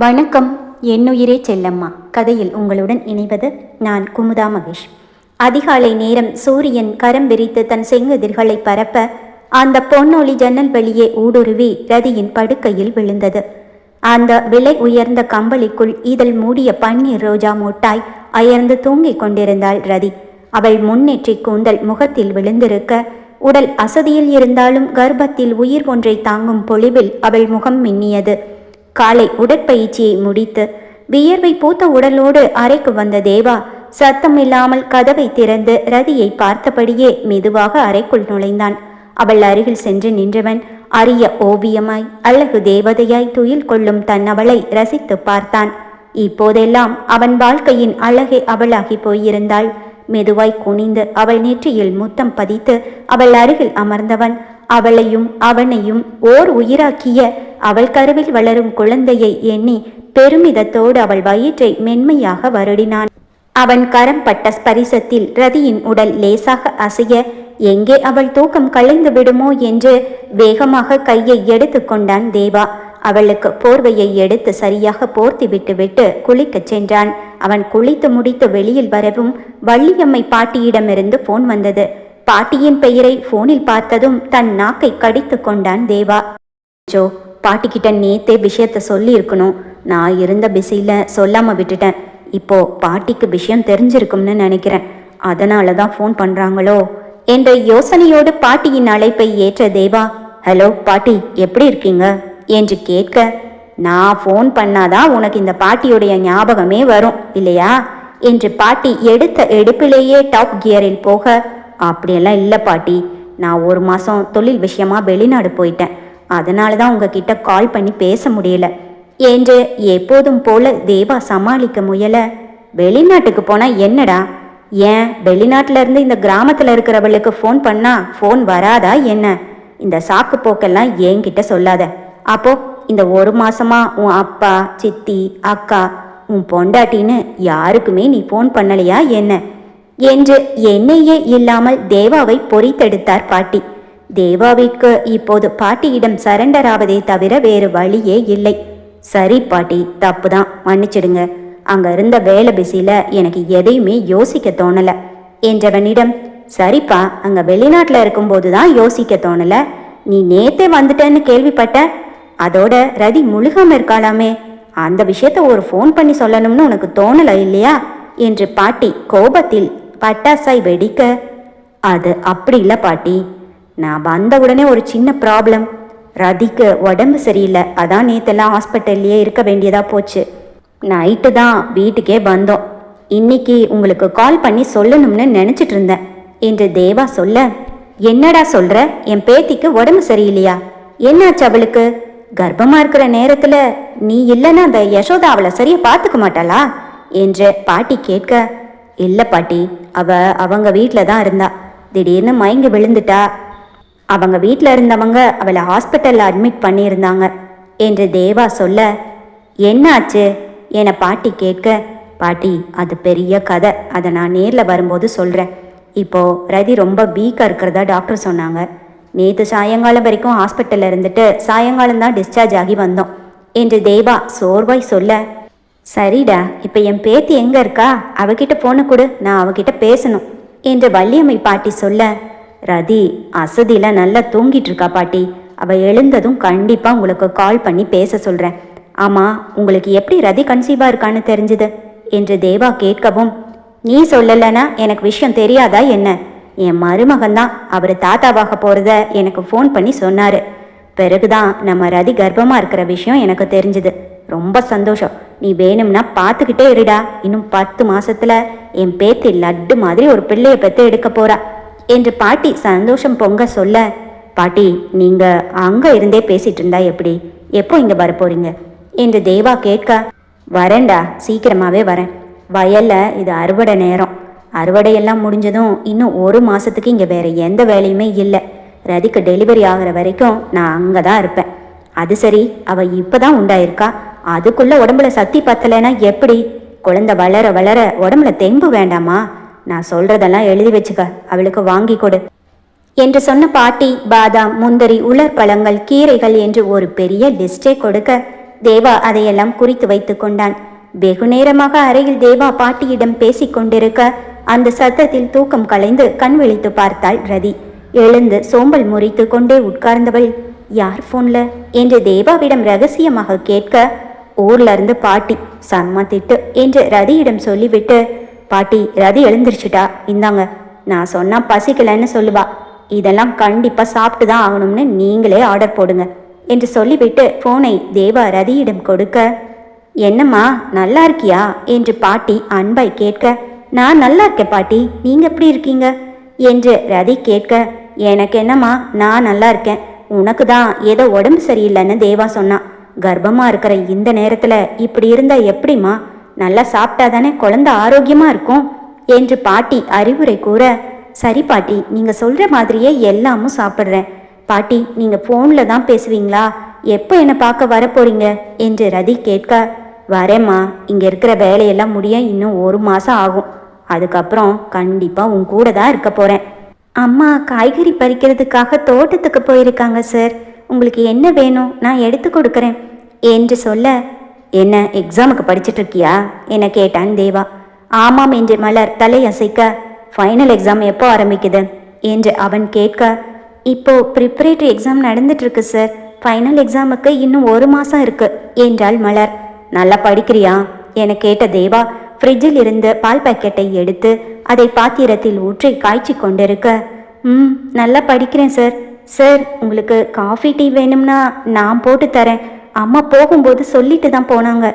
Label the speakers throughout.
Speaker 1: வணக்கம். என்னுயிரே செல்லம்மா. கதையில் உங்களுடன் இணைவது நான் குமுதா மகேஷ். அதிகாலை நேரம் சூரியன் கரம் விரித்து தன் செங்குதிர்களை பரப்ப அந்த பொன்னொளி ஜன்னல் வெளியே ஊடுருவி ரதியின் படுக்கையில் விழுந்தது. அந்த விலை உயர்ந்த கம்பளிக்குள் இதழ் மூடிய பன்னீர் ரோஜா மூட்டாய் அயர்ந்து தூங்கிக் கொண்டிருந்தாள் ரதி. அவள் முன்னேற்றி கூந்தல் முகத்தில் விழுந்திருக்க உடல் அசதியில் இருந்தாலும் கர்ப்பத்தில் உயிர் ஒன்றை தாங்கும் பொலிவில் அவள் முகம் மின்னியது. காலை உடற்பயிற்சியை முடித்து வியர்வை பூத்த உடலோடு அறைக்கு வந்த தேவா சத்தமில்லாமல் கதவை திறந்து ரதியை பார்த்தபடியே மெதுவாக அறைக்குள் நுழைந்தான். அவள் அருகில் சென்று நின்றவன் அரிய ஓவியமாய் அழகு தேவதையாய் துயில் கொள்ளும் தன் அவளை ரசித்து பார்த்தான். இப்போதெல்லாம் அவன் வாழ்க்கையின் அழகே அவளாகி போயிருந்தாள். மெதுவாய் குனிந்து அவள் நெற்றியில் முத்தம் பதித்து அவள் அருகில் அமர்ந்தவன் அவளையும் அவனையும் ஓர் உயிராக்கிய அவள் கருவில் வளரும் குழந்தையை எண்ணி பெருமிதத்தோடு அவள் வயிற்றை மென்மையாக வருடினான். அவன் கரம் பட்ட ஸ்பரிசத்தில் ரதியின் உடல் லேசாக அசைய எங்கே அவள் தூக்கம் கலைந்து விடுமோ? என்று வேகமாக கையை எடுத்து கொண்டான் தேவா. அவளுக்கு போர்வையை எடுத்து சரியாக போர்த்தி விட்டுவிட்டு குளிக்கச் சென்றான். அவன் குளித்து முடித்து வெளியில் வரவும் வள்ளியம்மை பாட்டியிடமிருந்து போன் வந்தது. பாட்டியின் பெயரை போனில் பார்த்ததும் தன் நாக்கை கடித்து கொண்டான் தேவா. ஜோ பாட்டிக்கிட்ட நேத்தே விஷயத்த சொல்லி இருக்கணும் நான் இருந்த பிஸியில் சொல்லாம விட்டுட்டேன். இப்போ பாட்டிக்கு விஷயம் தெரிஞ்சிருக்கும்னு நினைக்கிறேன். அதனால தான் ஃபோன் பண்றாங்களோ? என்ற யோசனையோடு பாட்டியின் அழைப்பை ஏற்ற தேவா ஹலோ பாட்டி எப்படி இருக்கீங்க? என்று கேட்க நான் ஃபோன் பண்ணாதான் உனக்கு இந்த பாட்டியுடைய ஞாபகமே வரும் இல்லையா? என்று பாட்டி எடுத்த எடுப்பிலேயே டாப் கியரில் போக அப்படியெல்லாம் இல்லை பாட்டி. நான் ஒரு மாதம் தொழில் விஷயமா வெளிநாடு போயிட்டேன். அதனால தான் உங்ககிட்ட கால் பண்ணி பேச முடியல. என்று எப்போதும் போல தேவா சமாளிக்க முயல. வெளிநாட்டுக்கு போனா என்னடா? ஏன் வெளிநாட்டில இருந்து இந்த கிராமத்துல இருக்கிறவளுக்கு ஃபோன் பண்ணா ஃபோன் வராதா என்ன? இந்த சாக்கு போக்கெல்லாம் என்கிட்ட சொல்லாத. அப்போ இந்த ஒரு மாசமா உன் அப்பா சித்தி அக்கா உன் பொண்டாட்டின்னு யாருக்குமே நீ ஃபோன் பண்ணலையா என்ன? என்று என்னையே இல்லாமல் தேவாவை பொறித்தெடுத்தார் பாட்டி. தேவாவிற்கு இப்போது பாட்டியிடம் சரண்டர் ஆவதை தவிர வேறு வழியே இல்லை. சரி பாட்டி தப்பு தான் மன்னிச்சிடுங்க. அங்க இருந்த வேலை பிஸியில எனக்கு எதையுமே யோசிக்க தோணல. என்றவனிடம் சரிப்பா அங்க வெளிநாட்டுல இருக்கும்போது தான் யோசிக்க தோணல. நீ நேத்தே வந்துட்டேன்னு கேள்விப்பட்ட? அதோட ரதி முழுகாம இருக்காளாமே. அந்த விஷயத்த ஒரு ஃபோன் பண்ணி சொல்லணும்னு உனக்கு தோணல இல்லையா? என்று பாட்டி கோபத்தில் பட்டாசாய் வெடிக்க அது அப்படி இல்லை பாட்டி. நான் வந்த உடனே ஒரு சின்ன ப்ராப்ளம் ரதிக்கு உடம்பு சரியில்லை. அதான் நேத்தெல்லாம் ஹாஸ்பிட்டல்லையே இருக்க வேண்டியதாக போச்சு. நைட்டு தான் வீட்டுக்கே வந்தோம். இன்னைக்கு உங்களுக்கு கால் பண்ணி சொல்லணும்னு நினச்சிட்டு இருந்தேன். என்று தேவா சொல்ல என்னடா சொல்ற? என் பேத்திக்கு உடம்பு சரியில்லையா? என்னாச்சு அவளுக்கு? கர்ப்பமா இருக்கிற நேரத்துல நீ இல்லைன்னா அந்த யசோதா அவளை சரியா பார்த்துக்க மாட்டாளா? என்று பாட்டி கேட்க இல்லை பாட்டி. அவ அவங்க வீட்டில் தான் இருந்தா. திடீர்னு மயங்கி விழுந்துட்டா. அவங்க வீட்டில் இருந்தவங்க அவளை ஹாஸ்பிட்டலில் அட்மிட் பண்ணியிருந்தாங்க என்று தேவா சொல்ல என்னாச்சு? என பாட்டி கேட்க பாட்டி அது பெரிய கதை. அதை நான் நேரில் வரும்போது சொல்கிறேன் இப்போது ரதி ரொம்ப வீக்காக இருக்கிறதா டாக்டர் சொன்னாங்க. நேற்று சாயங்காலம் வரைக்கும் ஹாஸ்பிட்டலில் இருந்துட்டு சாயங்காலம் தான் டிஸ்சார்ஜ் ஆகி வந்தோம். என்று தேவா சோர்வாய் சொல்ல சரிடா இப்போ என் பேத்தி எங்கே இருக்கா? அவகிட்ட போன கொடு. நான் அவகிட்ட பேசணும். என்று வள்ளியம்மை பாட்டி சொல்ல ரதி அசதியில் நல்லா தூங்கிட்டு இருக்கா பாட்டி. அவள் எழுந்ததும் கண்டிப்பாக உங்களுக்கு கால் பண்ணி பேச சொல்கிறேன் ஆமாம் உங்களுக்கு எப்படி ரதி கன்சீவாக இருக்கான்னு தெரிஞ்சுது? என்று தேவா கேட்கவும் நீ சொல்லலைன்னா எனக்கு விஷயம் தெரியாதா என்ன? என் மருமகன் தான் அவர் தாத்தாவாக போகிறத எனக்கு ஃபோன் பண்ணி சொன்னார். பிறகுதான் நம்ம ரதி கர்ப்பமாக இருக்கிற விஷயம் எனக்கு தெரிஞ்சுது. ரொம்ப சந்தோஷம். நீ வேணும்னா பார்த்துக்கிட்டே இருடா. இன்னும் பத்து மாசத்துல என் பேத்தி லட்டு மாதிரி ஒரு பிள்ளையை பெற்று எடுக்க போறா. என்று பாட்டி சந்தோஷம் பொங்க சொல்ல பாட்டி நீங்க அங்க இருந்தே பேசிட்டு இருந்தா எப்படி? எப்போ இங்க வரப்போறீங்க என்று தேவா கேட்க வரேன்டா சீக்கிரமாவே வரேன். வயல்ல இது அறுவடை நேரம். அறுவடையெல்லாம் முடிஞ்சதும் இன்னும் ஒரு மாசத்துக்கு இங்க வேற எந்த வேலையுமே இல்லை. ரதிக்கு டெலிவரி ஆகிற வரைக்கும் நான் அங்கே தான் இருப்பேன். அது சரி அவ இப்பதான் உண்டாயிருக்கா. அதுக்குள்ள உடம்புல சக்தி பத்தலைன்னா எப்படி? குழந்தை வளர வளர உடம்புல தெம்பு வேண்டாமா? நான் சொல்றதெல்லாம் எழுதி வச்சுக்க. அவளுக்கு வாங்கி கொடு. என்று சொன்ன பாட்டி பாதாம் முந்தரி உலர் பழங்கள் கீரைகள் என்று ஒரு பெரிய லிஸ்டே கொடுக்க தேவா அதையெல்லாம் குறித்து வைத்து கொண்டான். வெகு நேரமாக அறையில் தேவா பாட்டியிடம் பேசிக்கொண்டிருக்க அந்த சத்தத்தில் தூக்கம் கலைந்து கண் விழித்து பார்த்தாள் ரதி. எழுந்து சோம்பல் முறித்து கொண்டே உட்கார்ந்தவள் யார் போன்ல என்று தேவாவிடம் ரகசியமாக கேட்க ஊர்ல இருந்து பாட்டி செம்ம திட்டு என்று ரதியிடம் சொல்லிவிட்டு பாட்டி ரதி எழுந்திருச்சுட்டா. இந்தாங்க நான் சொன்னா பசிக்கலன்னு சொல்லுவா. இதெல்லாம் கண்டிப்பா சாப்பிட்டு தான் ஆகணும்னு நீங்களே ஆர்டர் போடுங்க என்று சொல்லிவிட்டு போனை தேவா ரதியிடம் கொடுக்க என்னம்மா நல்லா இருக்கியா? என்று பாட்டி அன்பாய் கேட்க நான் நல்லா இருக்கேன் பாட்டி நீங்க எப்படி இருக்கீங்க? என்று ரதி கேட்க எனக்கு என்னம்மா நான் நல்லா இருக்கேன். உனக்கு தான் ஏதோ உடம்பு சரியில்லைன்னு தேவா சொன்னான் கர்ப்பமா இருக்கிற இந்த நேரத்துல இப்படி இருந்தா எப்படிம்மா? நல்லா சாப்பிட்டா தானே குழந்தை ஆரோக்கியமாக இருக்கும்? என்று பாட்டி அறிவுரை கூற சரி பாட்டி நீங்கள் சொல்கிற மாதிரியே எல்லாமும் சாப்பிட்றேன். பாட்டி நீங்கள் ஃபோனில் தான் பேசுவீங்களா? எப்போ என்னை பார்க்க வரப்போறீங்க என்று ரதி கேட்க வரேம்மா இங்கே இருக்கிற வேலையெல்லாம் முடிய இன்னும் ஒரு மாதம் ஆகும். அதுக்கப்புறம் கண்டிப்பாக உன் கூட தான் இருக்க போகிறேன் அம்மா காய்கறி பறிக்கிறதுக்காக தோட்டத்துக்கு போயிருக்காங்க சார். உங்களுக்கு என்ன வேணும்? நான் எடுத்து கொடுக்குறேன் என்று சொல்ல என்ன எக்ஸாமுக்கு படிச்சுட்டு இருக்கியா என கேட்டான் தேவா. ஆமாம் என்று மலர் தலையசைக்க ஃபைனல் எக்ஸாம் எப்போ ஆரம்பிக்குது? என்று அவன் கேட்க இப்போ ப்ரிப்பரேட்டரி எக்ஸாம் நடந்துட்டு இருக்கு சார் ஃபைனல் எக்ஸாமுக்கு இன்னும் ஒரு மாசம் இருக்கு என்றாள் மலர். நல்லா படிக்கிறியா? என கேட்ட தேவா ஃப்ரிட்ஜில் இருந்து பால் பாக்கெட்டை எடுத்து அதை பாத்திரத்தில் ஊற்றி காய்ச்சி கொண்டிருக்க ம் நல்லா படிக்கிறேன் சார் சார் உங்களுக்கு காஃபி டீ வேணும்னா நான் போட்டு தரேன். அம்மா போகும்போது சொல்லிட்டு தான் போனாங்க.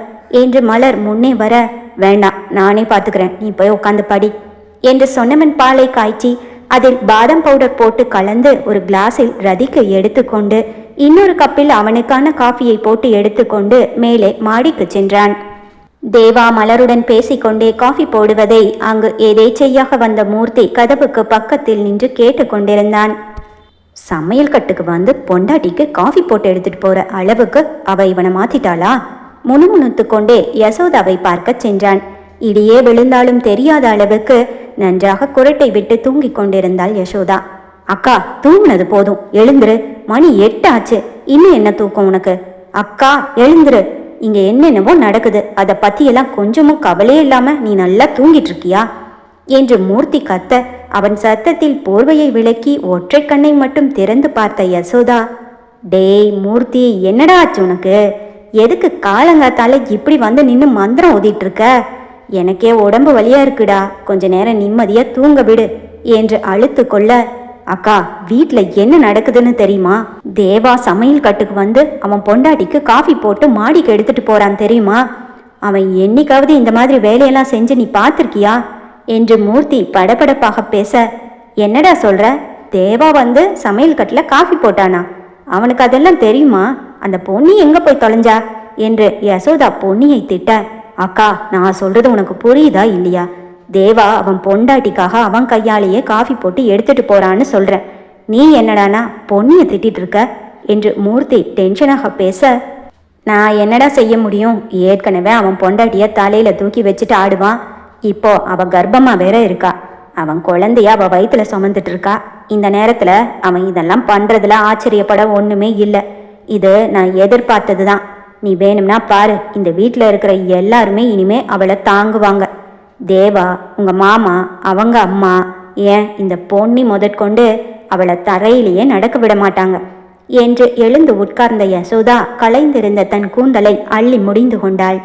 Speaker 1: என்று மலர் முன்னே வர. வேண்டாம் நானே பார்த்துக்கிறேன். நீ போய் உட்காந்து படி. என்று சொன்னவன் பாலை காய்ச்சி அதில் பாதம் பவுடர் போட்டு கலந்து ஒரு கிளாஸில் ரதிக்கு எடுத்துக்கொண்டு இன்னொரு கப்பில் அவனுக்கான காஃபியை போட்டு எடுத்துக்கொண்டு மேலே மாடிக்கு சென்றான். தேவா மலருடன் பேசிக்கொண்டே காஃபி போடுவதை அங்கு எதேச்சையாக வந்த மூர்த்தி கதவுக்கு பக்கத்தில் நின்று கேட்டுக்கொண்டிருந்தான் சமையல் கட்டுக்கு வந்து பொண்டாட்டிக்கு காஃபி போட்டு எடுத்துட்டு போற அளவுக்கு அவ இவனை மாத்திட்டாளா? முணுமுணுத்து கொண்டே யசோதாவை பார்க்க சென்றான். இடியே விழுந்தாலும் தெரியாத அளவுக்கு நன்றாக குரட்டை விட்டு தூங்கிக் கொண்டிருந்தாள் யசோதா. அக்கா தூங்கினது போதும். எழுந்துரு. மணி எட்டு ஆச்சு. இன்னும் என்ன தூக்கம் உனக்கு? அக்கா எழுந்துரு. இங்க என்னென்னவோ நடக்குது. அதை பத்தியெல்லாம் கொஞ்சமும் கவலையே இல்லாம நீ நல்லா தூங்கிட்டு இருக்கியா? என்று மூர்த்தி கத்த அவன் சத்தத்தில் போர்வையை விலக்கி ஒற்றை கண்ணை மட்டும் திறந்து பார்த்த யசோதா டேய் மூர்த்தி என்னடா ஆச்சு உனக்கு? எதுக்கு காலங்காத்தால இப்படி வந்து நின்று மந்திரம் ஓதிட்டு இருக்க எனக்கே உடம்பு வலியா இருக்குடா. கொஞ்ச நேரம் நிம்மதியா தூங்க விடு என்று அழுத்து கொள்ள அக்கா வீட்ல என்ன நடக்குதுன்னு தெரியுமா? தேவா சமையல் கட்டுக்கு வந்து அவன் பொண்டாட்டிக்கு காஃபி போட்டு மாடிக்கு எடுத்துட்டு போறான் தெரியுமா? அவன் என்னைக்காவது இந்த மாதிரி வேலையெல்லாம் செஞ்சு நீ பார்த்துருக்கியா? என்று மூர்த்தி படபடப்பாக பேச என்னடா சொல்ற? தேவா வந்து சமையல் கட்டில் காஃபி போட்டானா? அவனுக்கு அதெல்லாம் தெரியுமா? அந்த பொன்னி எங்க போய் தொலைஞ்சா? என்று யசோதா பொன்னியை திட்ட அக்கா நான் சொல்றது உனக்கு புரியுதா இல்லையா? தேவா அவன் பொண்டாட்டிக்காக அவன் கையாலேயே காஃபி போட்டு எடுத்துட்டு போறான்னு சொல்றேன் நீ என்னடானா பொன்னியை திட்டிட்டு இருக்க? என்று மூர்த்தி டென்ஷனாக பேச நான் என்னடா செய்ய முடியும்? ஏற்கனவே அவன் பொண்டாட்டிய தலையில தூக்கி வச்சுட்டு ஆடுவான். இப்போ அவ கர்ப்பமா வேற இருக்கா. அவன் குழந்தைய அவ வயிற்றுல சுமந்துட்டு இருக்கா. இந்த நேரத்துல அவன் இதெல்லாம் பண்றதுல ஆச்சரியப்பட ஒண்ணுமே இல்லை. இது நான் எதிர்பார்த்தது தான் நீ வேணும்னா பாரு இந்த வீட்டில் இருக்கிற எல்லாருமே இனிமே அவளை தாங்குவாங்க. தேவா உங்க மாமா அவங்க அம்மா ஏன் இந்த பொன்னி முதற்கொண்டு அவளை தரையிலேயே நடக்க விட மாட்டாங்க. என்று எழுந்து உட்கார்ந்த யசோதா கலைந்திருந்த தன் கூந்தலை அள்ளி முடிந்து கொண்டாள்.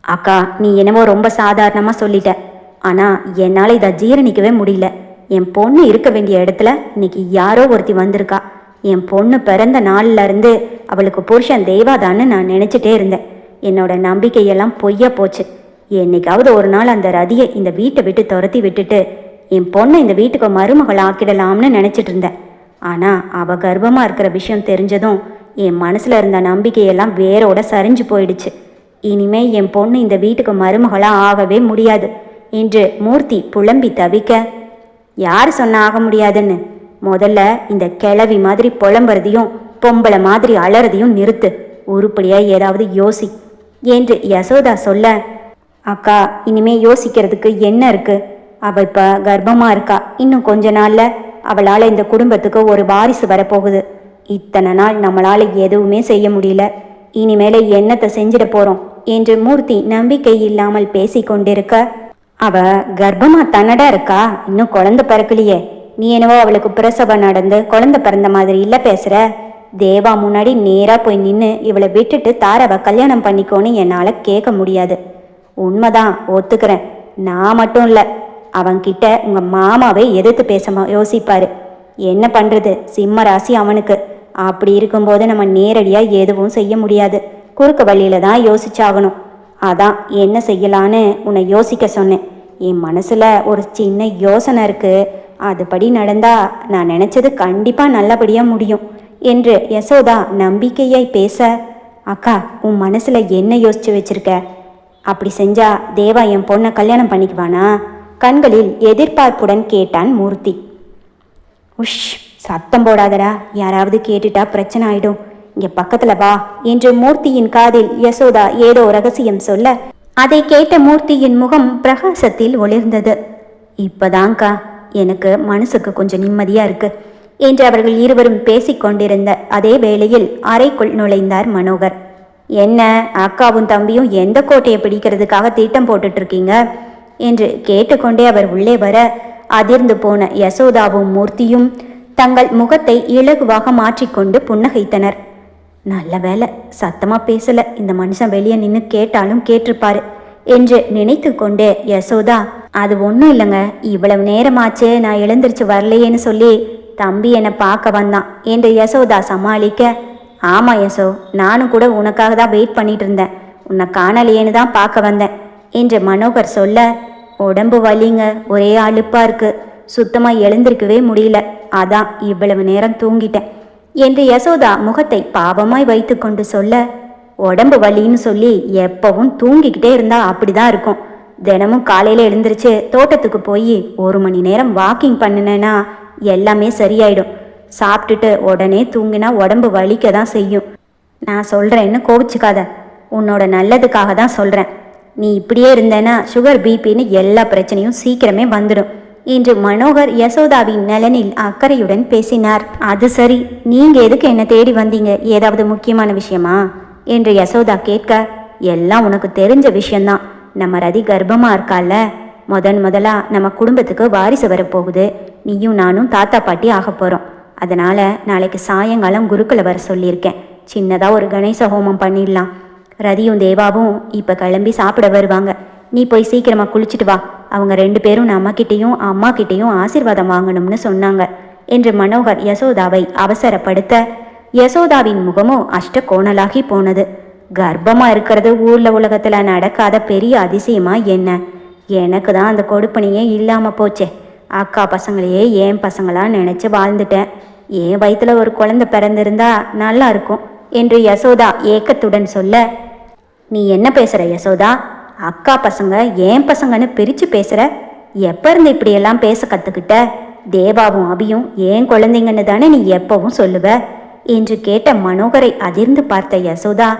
Speaker 1: அக்கா நீ என்னவோ ரொம்ப சாதாரணமா சொல்லிட்ட. ஆனா என்னால இதை ஜீரணிக்கவே முடியல. என் பொண்ணு இருக்க வேண்டிய இடத்துல இன்னைக்கு யாரோ ஒருத்தி வந்திருக்கா. என் பொண்ணு பிறந்த நாள்ல இருந்து அவளுக்கு புருஷன் தெய்வாதான்னு நான் நினைச்சிட்டே இருந்தேன். என்னோட நம்பிக்கையெல்லாம் பொய்யா போச்சு. என்னைக்காவது ஒரு நாள் அந்த ரதியை இந்த வீட்டை விட்டு துரத்தி விட்டுட்டு என் பொண்ணை இந்த வீட்டுக்கு மருமகள் ஆக்கிடலாம்னு நினைச்சிட்டு இருந்தேன். ஆனா அவ கர்ப்பமா இருக்கிற விஷயம் தெரிஞ்சதும் என் மனசுல இருந்த நம்பிக்கையெல்லாம் வேரோட சரிஞ்சு போயிடுச்சு. இனிமே என் பொண்ணு இந்த வீட்டுக்கு மருமகளா ஆகவே முடியாது என்று மூர்த்தி புலம்பி தவிக்க யார் சொன்ன ஆக முடியாதுன்னு? முதல்ல இந்த கிழவி மாதிரி புலம்புறதையும் பொம்பளை மாதிரி அலறதையும் நிறுத்து. உருப்படியா ஏதாவது யோசி என்று யசோதா சொல்ல அக்கா இனிமே யோசிக்கிறதுக்கு என்ன இருக்கு? அவ இப்ப கர்ப்பமா இருக்கா? இன்னும் கொஞ்ச நாள்ல அவளால இந்த குடும்பத்துக்கு ஒரு வாரிசு வரப்போகுது. இத்தனை நாள் நம்மளால எதுவுமே செய்ய முடியல. இனிமேல என்னத்தை செஞ்சிட போறோம்? என்று மூர்த்தி நம்பிக்கை இல்லாமல் பேசிக் கொண்டிருக்க அவ கர்ப்பமா தன்னடா இருக்கா? இன்னும் குழந்தை பிறக்கலையே. நீ என்னவோ அவளுக்கு பிரசவம் நடந்து குழந்தை பிறந்த மாதிரி இல்ல பேசுற. தேவா முன்னாடி நேரா போய் நின்று இவளை விட்டுட்டு தாரவ கல்யாணம் பண்ணிக்கோன்னு என்னால கேட்க முடியாது. உண்மைதான் ஒத்துக்கிறேன். நான் மட்டும் இல்ல அவன்கிட்ட உங்க மாமாவை எதிர்த்து பேச யோசிப்பாரு. என்ன பண்றது? சிம்ம ராசி அவனுக்கு. அப்படி இருக்கும்போது நம்ம நேரடியாக எதுவும் செய்ய முடியாது. குறுக்கு வழியில தான் யோசிச்சாகணும். அதான் என்ன செய்யலான்னு உன்னை யோசிக்க சொன்னேன். என் மனசில் ஒரு சின்ன யோசனை இருக்குது அதுபடி நடந்தா நான் நினச்சது கண்டிப்பாக நல்லபடியாக முடியும் என்று யசோதா நம்பிக்கையாய் பேச அக்கா உன் மனசில் என்ன யோசிச்சு வச்சிருக்க? அப்படி செஞ்சா தேவா என் பொண்ணை கல்யாணம் பண்ணிக்குவானா? கண்களில் எதிர்பார்ப்புடன் கேட்டான் மூர்த்தி. உஷ் சத்தம் போடாதடா. யாராவது கேட்டுட்டா பிரச்சனை ஆயிடும். இங்க பக்கத்துல வா என்று மூர்த்தியின் காதில் யசோதா ஏதோ ரகசியம் சொல்ல அதை கேட்ட மூர்த்தியின் முகம் பிரகாசத்தில் ஒளிர்ந்தது. இப்பதாங்க்கா எனக்கு மனசுக்கு கொஞ்சம் நிம்மதியா இருக்கு என்று அவர்கள் இருவரும் பேசிக் கொண்டிருந்த அதே வேளையில் அறைக்குள் நுழைந்தார் மனோகர். என்ன அக்காவும் தம்பியும் எந்த கோட்டையை பிடிக்கிறதுக்காக திட்டம் போட்டுட்டு இருக்கீங்க என்று கேட்டுக்கொண்டே அவர் உள்ளே வர அதிர்ந்து போன யசோதாவும் மூர்த்தியும் தங்கள் முகத்தை இலகுவாக மாற்றிக்கொண்டு புன்னகைத்தனர். நல்ல வேலை சத்தமா பேசல. இந்த மனுஷன் வெளியே நின்று கேட்டாலும் கேட்டிருப்பாரு என்று நினைத்து கொண்டே யசோதா அது ஒன்றும் இல்லைங்க. இவ்வளவு நேரமாச்சு நான் எழுந்திருச்சு வரலையேன்னு சொல்லி தம்பி என்னை பார்க்க வந்தான் என்று யசோதா சமாளிக்க ஆமாம் யசோ நானும் கூட உனக்காக தான் வெயிட் பண்ணிட்டு இருந்தேன். உன்னை காணலையேன்னு தான் பார்க்க வந்தேன் என்று மனோகர் சொல்ல உடம்பு வலிங்க. ஒரே அழுப்பாக இருக்குது சுத்தமாக எழுந்திருக்கவே முடியல. அதான் இவ்வளவு நேரம் தூங்கிட்டேன். என்று யசோதா முகத்தை பாவமாய் வைத்துக்கொண்டு சொல்ல உடம்பு வலின்னு சொல்லி எப்பவும் தூங்கிக்கிட்டே இருந்தா அப்படிதான் இருக்கும். தினமும் காலையில எழுந்திருச்சு தோட்டத்துக்கு போய் ஒரு மணி நேரம் வாக்கிங் பண்ணினேன்னா எல்லாமே சரியாயிடும். சாப்பிட்டுட்டு உடனே தூங்கினா உடம்பு வலிக்க தான் செய்யும். நான் சொல்றேன்னு கோவிச்சுக்காத. உன்னோட நல்லதுக்காக தான் சொல்றேன். நீ இப்படியே இருந்தேன்னா சுகர் பிபின்னு எல்லா பிரச்சனையும் சீக்கிரமே வந்துடும். என்று மனோகர் யசோதாவின் நலனில் அக்கறையுடன் பேசினார். அது சரி. நீங்க எதுக்கு என்ன தேடி வந்தீங்க? ஏதாவது முக்கியமான விஷயமா? என்று யசோதா கேட்க எல்லாம் உனக்கு தெரிஞ்ச விஷயம்தான். நம்ம ரதி கர்ப்பமா இருக்கால முதன் முதலா நம்ம குடும்பத்துக்கு வாரிசு வரப்போகுது. நீயும் நானும் தாத்தா பாட்டி ஆக போறோம். அதனால நாளைக்கு சாயங்காலம் குருக்களை வர சொல்லியிருக்கேன். சின்னதா ஒரு கணேச ஹோமம் பண்ணிடலாம். ரதியும் தேவாவும் இப்ப கிளம்பி சாப்பிட வருவாங்க. நீ போய் சீக்கிரமாக குளிச்சுட்டு வா. அவங்க ரெண்டு பேரும் நம்ம கிட்டேயும் அம்மா கிட்டேயும் ஆசீர்வாதம் வாங்கணும்னு சொன்னாங்க என்று மனோகர் யசோதாவை அவசரப்படுத்த யசோதாவின் முகமோ அஷ்ட கோணலாகி போனது. கர்ப்பமா இருக்கிறது ஊர்ல உலகத்துல நடக்காத பெரிய அதிசயமா என்ன? எனக்கு தான் அந்த கொடுப்பனையே இல்லாம போச்சே. அக்கா பசங்களையே என் பசங்களா நினைச்சு வாழ்ந்துட்டேன். என் வயிற்றுல ஒரு குழந்தை பிறந்திருந்தா நல்லா இருக்கும் என்று யசோதா ஏக்கத்துடன் சொல்ல நீ என்ன பேசுற யசோதா? அக்கா பசங்க ஏன் பசங்கன்னு பிரிச்சு பேசுற? எப்ப இருந்து இப்படியெல்லாம் பேச கத்துக்கிட்ட? தேவாவும் அபியும் ஏன் குழந்தைங்கன்னு தானே நீ எப்பவும் சொல்லுவ? என்று கேட்ட மனோகரை அதிர்ந்து பார்த்த யசோதா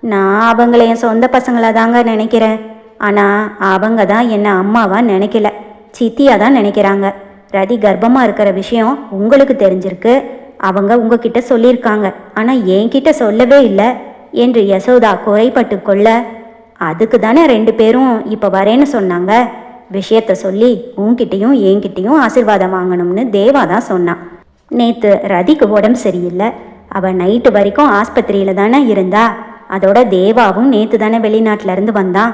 Speaker 1: நான் அவங்கள என் சொந்த பசங்களா தாங்க நினைக்கிறேன். ஆனா அவங்க தான் என்ன அம்மாவா நினைக்கல. சித்தியா தான் நினைக்கிறாங்க. ரதி கர்ப்பமா இருக்கிற விஷயம் உங்களுக்கு தெரிஞ்சிருக்கு. அவங்க உங்ககிட்ட சொல்லியிருக்காங்க. ஆனா என்கிட்ட சொல்லவே இல்லை. என்று யசோதா குறைப்பட்டு கொள்ள அதுக்கு தானே ரெண்டு பேரும் இப்போ வரேன்னு சொன்னாங்க. விஷயத்த சொல்லி உன்கிட்டையும் என்கிட்டையும் ஆசீர்வாதம் வாங்கணும்னு தேவா தான் சொன்னான் நேற்று ரதிக்கு உடம்பு சரியில்லை. அவள் நைட்டு வரைக்கும் ஆஸ்பத்திரியில் தானே இருந்தா. அதோட தேவாவும் நேற்று தானே வெளிநாட்டிலேருந்து வந்தான்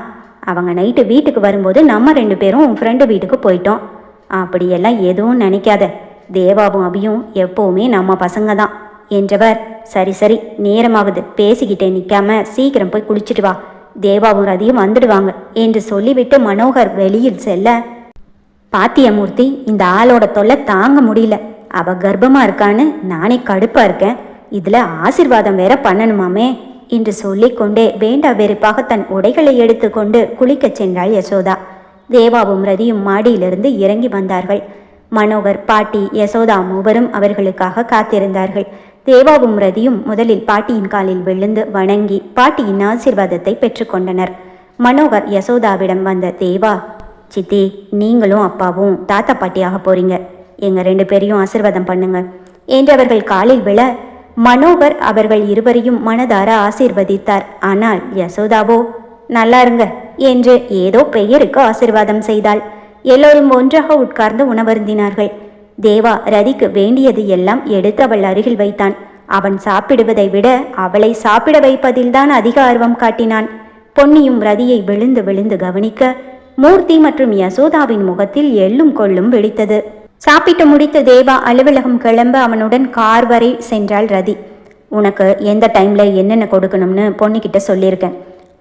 Speaker 1: அவங்க நைட்டு வீட்டுக்கு வரும்போது நம்ம ரெண்டு பேரும் உன் ஃப்ரெண்டு வீட்டுக்கு போயிட்டோம். அப்படியெல்லாம் எதுவும் நினைக்காத. தேவாவும் அபியும் எப்போவுமே நம்ம பசங்க தான். என்றவர் சரி சரி நேரமாகுது. பேசிக்கிட்டே நிற்காம சீக்கிரம் போய் குளிச்சுட்டு வா. தேவாவும் ரதியும் வந்துடுவாங்க என்று சொல்லிவிட்டு மனோகர் வெளியில் செல்ல பாத்தியமூர்த்தி இந்த ஆளோட தொல்லை தாங்க முடியல. அவ கர்ப்பமா இருக்கான்னு நானே கடுப்பா இருக்கேன். இதுல ஆசிர்வாதம் வேற பண்ணணுமாமே என்று சொல்லிக்கொண்டே வேண்டா வெறுப்பாக தன் உடைகளை எடுத்துக்கொண்டு குளிக்கச் சென்றாள் யசோதா. தேவாவும் ரதியும் மாடியிலிருந்து இறங்கி வந்தார்கள். மனோகர் பாட்டி யசோதா மூவரும் அவர்களுக்காக காத்திருந்தார்கள். தேவாவும் ரதியும் முதலில் பாட்டியின் காலில் விழுந்து வணங்கி பாட்டியின் ஆசிர்வாதத்தை பெற்றுக்கொண்டனர் மனோகர் யசோதாவிடம் வந்த தேவா சித்தி நீங்களும் அப்பாவும் தாத்தா பாட்டியாக போறீங்க. எங்க ரெண்டு பேரையும் ஆசீர்வாதம் பண்ணுங்க. என்று அவர்கள் காலில் விழ மனோகர் அவர்கள் இருவரையும் மனதார ஆசிர்வதித்தார். ஆனால் யசோதாவோ நல்லா இருங்க என்று ஏதோ பெயருக்கு ஆசீர்வாதம் செய்தாள். எல்லோரும் ஒன்றாக உட்கார்ந்து உணவருந்தினார்கள். தேவா ரதிக்கு வேண்டியது எல்லாம் எடுத்து அவள் அருகில் வைத்தான். அவன் சாப்பிடுவதை விட அவளை சாப்பிட வைப்பதில்தான் அதிக ஆர்வம் காட்டினான். பொன்னியும் ரதியை விழுந்து விழுந்து கவனிக்க மூர்த்தி மற்றும் யசோதாவின் முகத்தில் எள்ளும் கொள்ளும் விழித்தது சாப்பிட்டு முடித்து தேவா அலுவலகம் கிளம்ப அவனுடன் கார் வரை சென்றாள் ரதி. உனக்கு எந்த டைம்ல என்னென்ன கொடுக்கணும்னு பொண்ணுக்கிட்ட சொல்லியிருக்கேன்.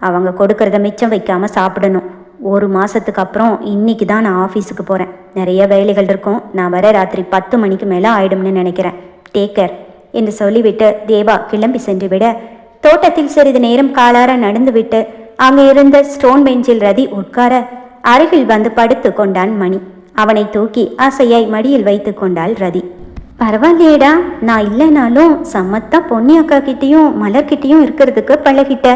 Speaker 1: அவங்க கொடுக்கறத மிச்சம் வைக்காம சாப்பிடணும். ஒரு மாசத்துக்கு அப்புறம் இன்னைக்கு தான் நான் ஆஃபீஸுக்கு போகிறேன் நிறைய வேலைகள் இருக்கும். நான் வர ராத்திரி பத்து மணிக்கு மேலே ஆயிடும்னு நினைக்கிறேன். டேக் கேர் என்று சொல்லிவிட்டு தேவா கிளம்பி சென்று விட தோட்டத்தில் சிறிது நேரம் காலார நடந்துவிட்டு அங்கே இருந்த ஸ்டோன் பெஞ்சில் ரதி உட்கார அருகில் வந்து படுத்து கொண்டான் மணி. அவனை தூக்கி ஆசையாய் மடியில் வைத்து கொண்டாள் ரதி. பரவாயில்லையேடா நான் இல்லைனாலும் சம்மத்தா பொன்னி அக்கா கிட்டேயும் மலர்கிட்டையும் இருக்கிறதுக்கு பழகிட்ட.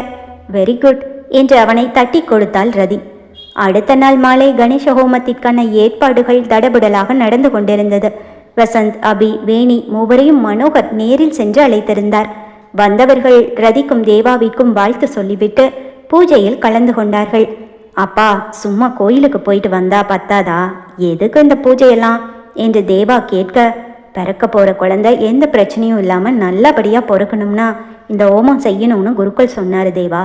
Speaker 1: வெரி குட் என்று அவனை தட்டி கொடுத்தாள் ரதி. அடுத்த நாள் மாலை கணேச ஹோமத்திற்கான ஏற்பாடுகள் தடபுடலாக நடந்து கொண்டிருந்தது. வசந்த் அபி வேணி மூவரையும் மனோகர் நேரில் சென்று அழைத்திருந்தார். வந்தவர்கள் ரதிக்கும் தேவாவிக்கும் வாழ்த்து சொல்லிவிட்டு பூஜையில் கலந்து கொண்டார்கள். அப்பா சும்மா கோயிலுக்கு போயிட்டு வந்தா பத்தாதா? எதுக்கு இந்த பூஜையெல்லாம்? என்று தேவா கேட்க பிறக்க போற குழந்தை எந்த பிரச்சனையும் இல்லாம நல்லபடியா பொறுக்கணும்னா இந்த ஹோமம் செய்யணும்னு குருக்கள் சொன்னாரு தேவா.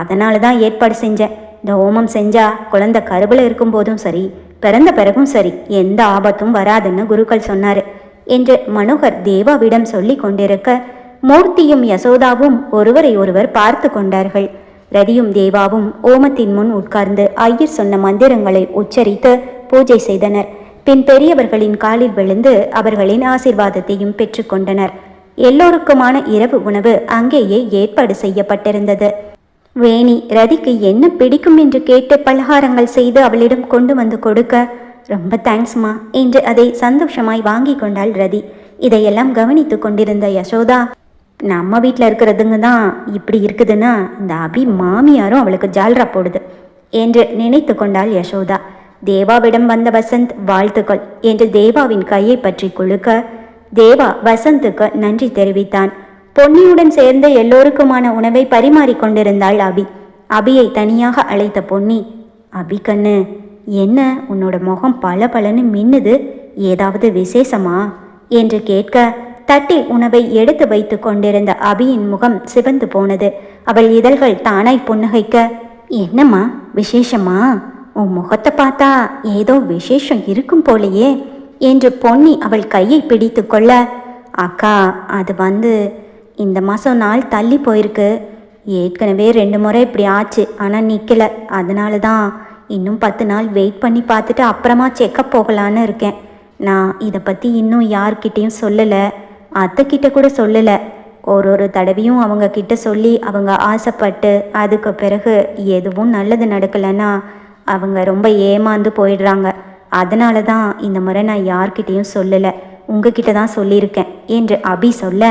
Speaker 1: அதனால தான் ஏற்பாடு செஞ்சேன். இந்த ஹோமம் செஞ்சா குழந்தை கருவில் இருக்கும்போதும் சரி பிறந்த பிறகும் சரி எந்த ஆபத்தும் வராதுன்னு குருக்கள் சொன்னாரு என்று மனோகர் தேவாவிடம் சொல்லி கொண்டிருக்க மூர்த்தியும் யசோதாவும் ஒருவரை ஒருவர் பார்த்து கொண்டார்கள். ரதியும் தேவாவும் ஓமத்தின் முன் உட்கார்ந்து ஐயர் சொன்ன மந்திரங்களை உச்சரித்து பூஜை செய்தனர். பின் பெரியவர்களின் காலில் விழுந்து அவர்களின் ஆசிர்வாதத்தையும் பெற்றுக்கொண்டனர் எல்லோருக்குமான இரவு உணவு அங்கேயே ஏற்பாடு செய்யப்பட்டிருந்தது. வேணி ரதிக்கு என்ன பிடிக்கும் என்று கேட்டு பலகாரங்கள் செய்து அவளிடம் கொண்டு வந்து கொடுக்க ரொம்ப தேங்க்ஸ்மா என்று அதை சந்தோஷமாய் வாங்கி கொண்டாள் ரதி. இதையெல்லாம் கவனித்து கொண்டிருந்த யசோதா நம்ம வீட்டில் இருக்கிறதுங்க தான் இப்படி இருக்குதுன்னா இந்த அபி மாமியாரும் அவளுக்கு ஜால்ரா போடுது என்று நினைத்து கொண்டாள் யசோதா. தேவாவிடம் வந்த வசந்த் வாழ்த்துக்கள் என்று தேவாவின் கையை பற்றி குழுக்க தேவா வசந்துக்கு நன்றி தெரிவித்தான். பொன்னியுடன் சேர்ந்த எல்லோருக்குமான உணவை பரிமாறிக் கொண்டிருந்தாள் அபி. அபியை தனியாக அழைத்த பொன்னி அபி கண்ணு என்ன உன்னோட முகம் பல பலன்னு மின்னுது? ஏதாவது விசேஷமா? என்று கேட்க தட்டில் உணவை எடுத்து வைத்து கொண்டிருந்த அபியின் முகம் சிவந்து போனது. அவள் இதழ்கள் தானாய் புன்னகைக்க என்னம்மா விசேஷமா? உன் முகத்தை பார்த்தா ஏதோ விசேஷம் இருக்கும் போலையே என்று பொன்னி அவள் கையை பிடித்து கொள்ள அக்கா அது வந்து இந்த மாதம் நாள் தள்ளி போயிருக்கு. ஏற்கனவே ரெண்டு முறை இப்படி ஆச்சு. ஆனால் நிற்கலை அதனால தான் இன்னும் பத்து நாள் வெயிட் பண்ணி பார்த்துட்டு அப்புறமா செக்கப் போகலான்னு இருக்கேன். நான் இதை பற்றி இன்னும் யார்கிட்டேயும் சொல்லலை. அத்தைக்கிட்ட கூட சொல்லலை. ஒரு ஒரு தடவையும் அவங்க கிட்ட சொல்லி அவங்க ஆசைப்பட்டு அதுக்கு பிறகு எதுவும் நல்லது நடக்கலைன்னா அவங்க ரொம்ப ஏமாந்து போயிடுறாங்க. அதனால தான் இந்த முறை நான் யார்கிட்டேயும் சொல்லலை. உங்ககிட்ட தான் சொல்லியிருக்கேன். என்று அபி சொல்ல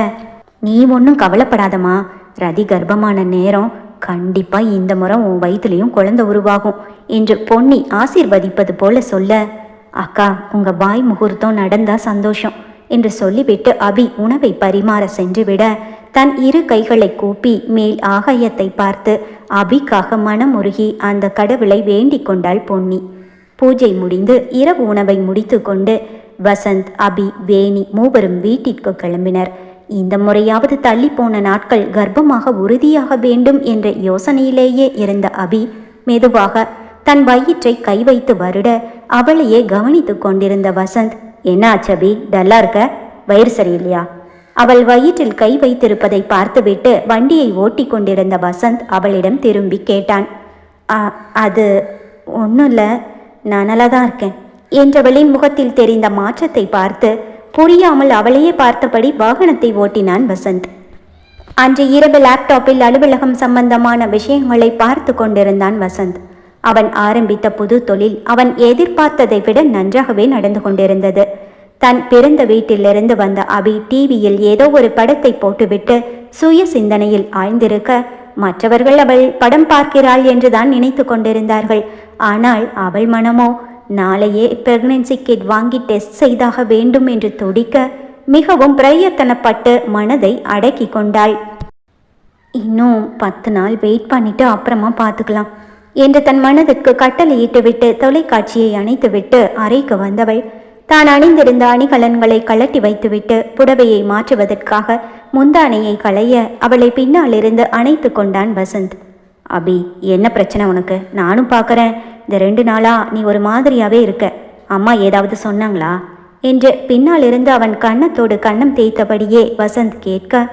Speaker 1: நீ ஒன்றும் கவலைப்படாதம்மா. ரதி கர்ப்பமான நேரம் கண்டிப்பா இந்த முறை உன் வயிற்றுலையும் குழந்தை உருவாகும் என்று பொன்னி ஆசீர்வதிப்பது போல சொல்ல அக்கா உங்க பாய் முகூர்த்தம் நடந்தா சந்தோஷம் என்று சொல்லிவிட்டு அபி உணவை பரிமாற சென்றுவிட தன் இரு கைகளை கூப்பி மேல் ஆகாயத்தை பார்த்து அபிக்காக மனமுருகி அந்த கடவுளை வேண்டிக் கொண்டாள் பொன்னி. பூஜை முடிந்து இரவு உணவை முடித்துக்கொண்டு வசந்த் அபி வேணி மூவரும் வீட்டிற்கு கிளம்பினர். இந்த முறையாவது தள்ளி போன நாட்கள் கர்ப்பமாக உறுதியாக வேண்டும் என்ற யோசனையிலேயே இருந்த அபி மெதுவாக தன் வயிற்றை கை வைத்து வருட அவளையே கவனித்து கொண்டிருந்த வசந்த் என்னாச்சு அபி? டல்லா இருக்க? வயிறு சரியில்லையா? அவள் வயிற்றில் கை வைத்திருப்பதை பார்த்துவிட்டு வண்டியை ஓட்டி கொண்டிருந்த வசந்த் அவளிடம் திரும்பி கேட்டான். "அ, அது ஒன்றும் இல்லை நான் நல்லா தான் இருக்கேன் என்றவளின் முகத்தில் தெரிந்த மாற்றத்தை பார்த்து புரியாமல் அவளையே பார்த்தபடி வாகனத்தை ஓட்டினான் வசந்த். அன்று இரவு லேப்டாப்பில் அலுவலகம் சம்பந்தமான விஷயங்களை பார்த்து கொண்டிருந்தான் வசந்த். அவன் ஆரம்பித்த புது தொழில் அவன் எதிர்பார்த்ததை விட நன்றாகவே நடந்து கொண்டிருந்தது. தன் பிறந்த வீட்டிலிருந்து வந்த அபி டிவியில் ஏதோ ஒரு படத்தை போட்டுவிட்டு சுய சிந்தனையில் ஆழ்ந்திருக்க மற்றவர்கள் அவள் படம் பார்க்கிறாள் என்றுதான் நினைத்து கொண்டிருந்தார்கள். ஆனால் அவள் மனமோ நாளையே பிரெக்னன்சி கிட் வாங்கி டெஸ்ட் செய்தாக வேண்டும் என்று துடிக்க மிகவும் பிரயத்தனப்பட்டு மனதை அடக்கி கொண்டாள். இன்னும் பத்து நாள் வெயிட் பண்ணிட்டு அப்புறமா பார்த்துக்கலாம் என்று தன் மனதிற்கு கட்டளையிட்டுவிட்டு தொலைக்காட்சியை அணைத்துவிட்டு அறைக்கு வந்தவள். தான் அணிந்திருந்த அணிகலன்களை கழட்டி வைத்துவிட்டு புடவையை மாற்றுவதற்காக முந்தானையை களைய அவளை பின்னாலிருந்து அணைத்து கொண்டான் வசந்த். அபி என்ன பிரச்சனை உனக்கு? நானும் பார்க்கறேன். இந்த ரெண்டு நாளா நீ ஒரு மாதிரியாவே இருக்க. அம்மா ஏதாவது சொன்னாங்களா? என்று பின்னாலிருந்து அவன் கன்னத்தோடு கன்னம் தேய்த்தபடியே வசந்த் கேட்க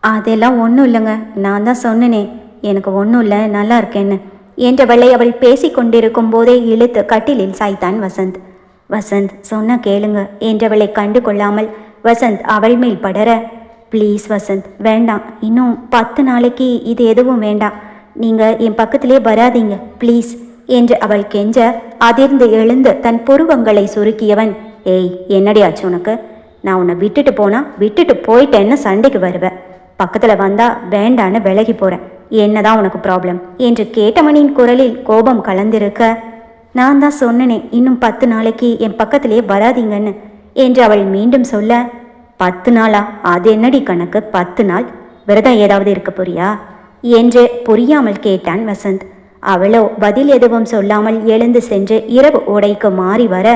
Speaker 1: அதெல்லாம் ஒன்றும் இல்லைங்க. நான் தான் சொன்னனே. எனக்கு ஒன்றும் இல்லை. நல்லா இருக்கேன்னு. என்றவளை அவள் பேசிக் கொண்டிருக்கும் போதே இழுத்து கட்டிலில் சாய்த்தான் வசந்த். வசந்த் சொன்ன கேளுங்க. என்றவளை கண்டு கொள்ளாமல் வசந்த் அவள் மேல் படர ப்ளீஸ் வசந்த் வேண்டாம். இன்னும் பத்து நாளைக்கு இது எதுவும் வேண்டாம். நீங்கள் என் பக்கத்திலே வராதீங்க. ப்ளீஸ். என்று அவள் கெஞ்ச அதிர்ந்து எழுந்து தன் புருவங்களை சுருக்கியவன் ஏய் என்னடி ஆச்சு உனக்கு? நான் உன்னை விட்டுட்டு போனா விட்டுட்டு போயிட்டேன்னு சண்டைக்கு வருவேன் பக்கத்தில் வந்தா வேண்டான்னு விலகி போறேன் என்னதான் உனக்கு ப்ராப்ளம் என்று கேட்டவனின் குரலில் கோபம் கலந்திருக்க நான் தான் சொன்னனே இன்னும் பத்து நாளைக்கு என் பக்கத்திலே வராதீங்கன்னு என்று அவள் மீண்டும் சொல்ல பத்து நாளா? அது என்னடி கணக்கு? பத்து நாள்? விரதம் ஏதாவது இருக்க போறியா? என்று புரியாமல் கேட்டான் வசந்த். அவளோ பதில் எதுவும் சொல்லாமல் எழுந்து சென்று இரவு உடைக்கு மாறி வர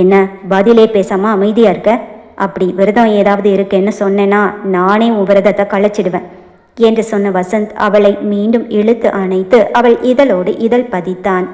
Speaker 1: என்ன பதிலே பேசாம அமைதியா இருக்க? அப்படி விரதம் ஏதாவது இருக்குன்னு சொன்னேன்னா நானே உன் விரதத்தை களைச்சிடுவேன் என்று சொன்ன வசந்த் அவளை மீண்டும் இழுத்து அணைத்து அவள் இதழோடு இதழ் பதித்தான்.